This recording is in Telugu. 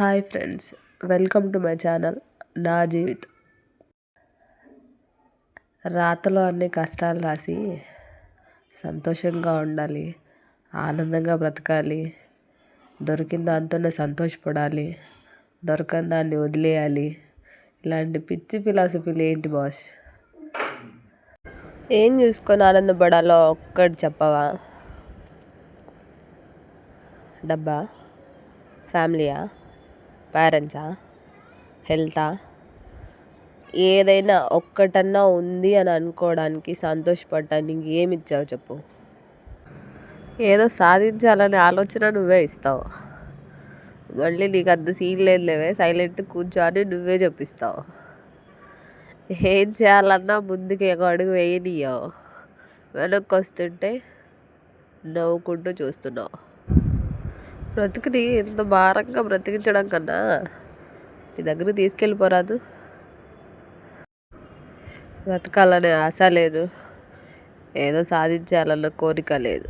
Hi friends welcome to my channel నా జీవితం. రాతలో అన్ని కష్టాలు రాసి సంతోషంగా ఉండాలి ఆనందంగా బ్రతకాలి దొరికిన దాంతోనే సంతోషపడాలి దొరకని దాన్ని వదిలేయాలి. ఇలాంటి పిచ్చి ఫిలాసఫీలు ఏంటి బాస్? ఏం చూసుకొని ఆనందపడాలో ఒక్కటి చెప్పవా? డబ్బా? ఫ్యామిలీయా? పేరెంట్సా హెల్తా ఏదైనా ఒక్కటన్నా ఉంది అని అనుకోవడానికి సంతోషపడటానికి ఏమి ఇచ్చావు చెప్పు. ఏదో సాధించాలనే ఆలోచన నువ్వే ఇస్తావు. మళ్ళీ నీకు అంత సీన్ లేదు లేవే సైలెంట్ కూర్చొని నువ్వే చెప్పిస్తావు. ఏం చేయాలన్నా ముందుకి ఒక అడుగు వేయనీయవు వెనక్కి వస్తుంటే నవ్వుకుంటూ చూస్తున్నావు. బ్రతుకుని ఇంత భారంగా బ్రతికించడం కన్నా నీ దగ్గర తీసుకెళ్ళిపోరాదు బ్రతకాలనే ఆశ లేదు. ఏదో సాధించాలన్న కోరిక లేదు.